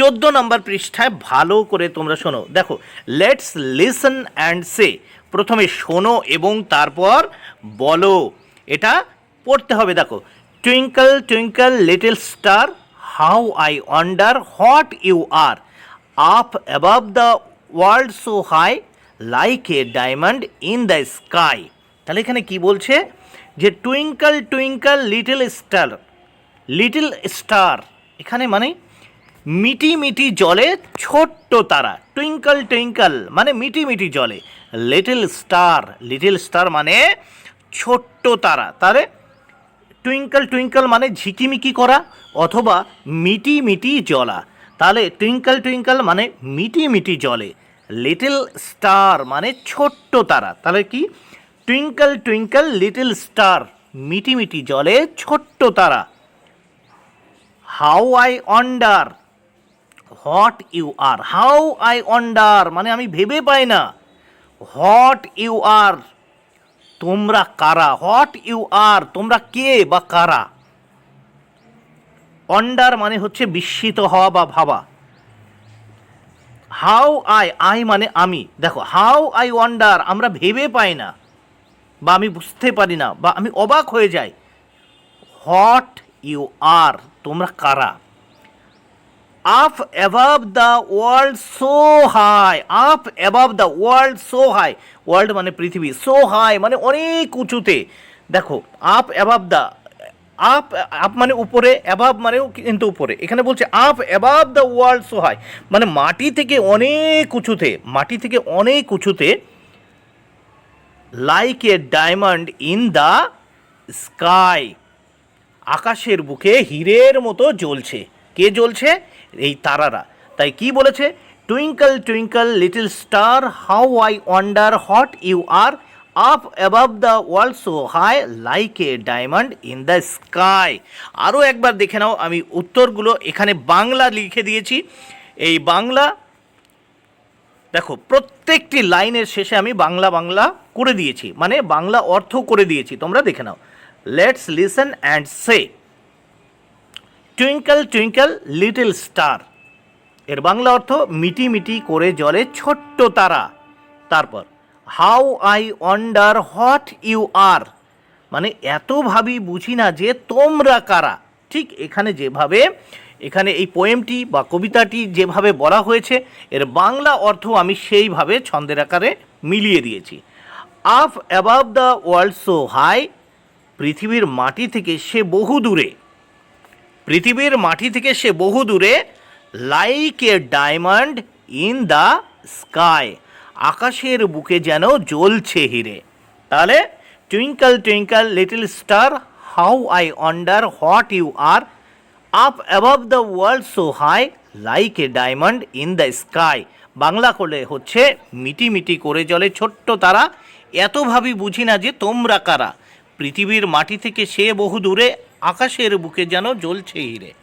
চোদ্দ নম্বর পৃষ্ঠায় ভালো করে তোমরা শোনো। দেখো লেটস লিসন অ্যান্ড সে প্রথমে শোনো এবং তারপর বলো। এটা পড়তে হবে, দেখো। Twinkle twinkle little star how I wonder what you are up above the world so high like a diamond in the sky তাহলে এখানে কি বলছে? যে twinkle twinkle little star little star এখানে মানে মিটি মিটি জলে ছোট্ট তারা, টুইঙ্কল টুইঙ্কল মানে মিটি মিটি জলে। লিটল স্টার লিটল স্টার মানে ছোট্ট তারা, তাহলে টুইঙ্কল টুইঙ্কল মানে ঝিকিমিকি করা অথবা মিটি মিটি জ্বলা তাহলে টুইঙ্কল টুইঙ্কল মানে মিটি মিটি জলে। লিটল স্টার মানে ছোট্ট তারা, তাহলে কি? টুইঙ্কল টুইঙ্কল, লিটল স্টার, মিটি মিটি জলে ছোট্ট তারা। How I wonder what you are how I wonder মানে আমি ভেবে পাই না। হোয়াট ইউ আর তোমরা কারা? হোয়াট ইউ আর তোমরা কে বা কারা? অন্ডার মানে হচ্ছে বিস্মিত হওয়া বা ভাবা। হাউ আই আই মানে আমি। দেখো হাউ আই ওয়ান্ডার আমরা ভেবে পাই না বা আমি বুঝতে পারি না বা আমি অবাক হয়ে যাই। হোয়াট ইউ আর তোমরা কারা? Up above the world so high up above the world so high world মানে পৃথিবী সো হাই মানে অনেক উঁচুতে। দেখো up above the up up মানে উপরে অ্যাবাভ মানেও কিন্তু উপরে। এখানে বলছে up above the world so high মানে মাটি থেকে অনেক উঁচুতে, মাটি থেকে অনেক উঁচুতে like a diamond in the sky আকাশের বুকে হীরের মতো জ্বলছে। কে জ্বলছে? এই তারারা। তাই কি বলেছে? Twinkle twinkle little star how I wonder what you are up above the world so high like a diamond in the sky আরও একবার দেখে নাও, আমি উত্তরগুলো এখানে বাংলা লিখে দিয়েছি। এই বাংলা, দেখো, প্রত্যেকটি লাইনের শেষে আমি বাংলা বাংলা করে দিয়েছি। মানে বাংলা অর্থ করে দিয়েছি, তোমরা দেখে নাও। Let's listen and say twinkle twinkle little star এর বাংলা অর্থ মিটি মিটি করে জলে ছোট্ট তারা। তারপর how I wonder what you are মানে এত ভাবি বুঝি না যে তোমরা কারা। ঠিক এখানে যেভাবে, এখানে এই পোয়েমটি বা কবিতাটি যেভাবে বলা হয়েছে, এর বাংলা অর্থ আমি সেইভাবে ছন্দের আকারে মিলিয়ে দিয়েছি। Up above the world so high পৃথিবীর মাটি থেকে সে বহু দূরে পৃথিবীর মাটি থেকে সে বহু দূরে like a diamond in the sky আকাশের বুকে যেন জ্বলছে হিরে। তাহলে twinkle twinkle little star how I wonder what you are up above the world so high like a diamond in the sky Bangla করলে হচ্ছে, মিটি মিটি করে জলে ছোট্ট তারা। এত ভাবি বুঝি না যে তোমরা কারা। পৃথিবীর মাটি থেকে সে বহু দূরে আকাশের বুকে যেন জ্বলছে হিরে।